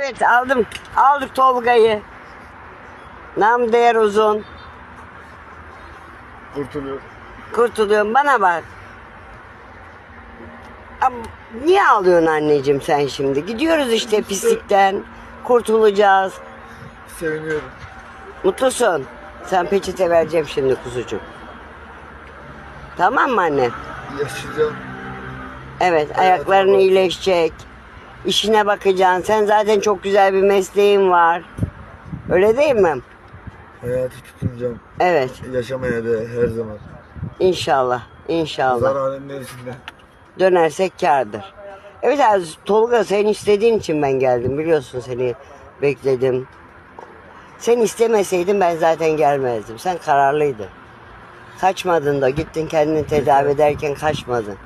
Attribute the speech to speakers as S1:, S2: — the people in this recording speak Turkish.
S1: Evet aldım. Aldık Tolga'yı. Nam değer uzun.
S2: Kurtuluyor.
S1: Kurtuluyorum bana bak. Niye ağlıyorsun anneciğim sen şimdi? Gidiyoruz işte pislikten. Kurtulacağız.
S2: Seviniyorum.
S1: Mutlusun. Sen peçete vereceğim şimdi kuzucuğum. Tamam mı anne?
S2: Yaşayacağım.
S1: Evet ayakların iyileşecek. İşine bakacaksın. Sen zaten çok güzel bir mesleğin var. Öyle değil mi?
S2: Hayatı tutunacağım.
S1: Evet.
S2: Yaşamaya da her zaman.
S1: İnşallah. İnşallah.
S2: Zararın neresinde?
S1: Dönersek kârdır. Evet abi Tolga sen istediğin için ben geldim. Biliyorsun seni bekledim. Sen istemeseydin ben zaten gelmezdim. Sen kararlıydın. Kaçmadın da gittin kendini tedavi ederken kaçmadın.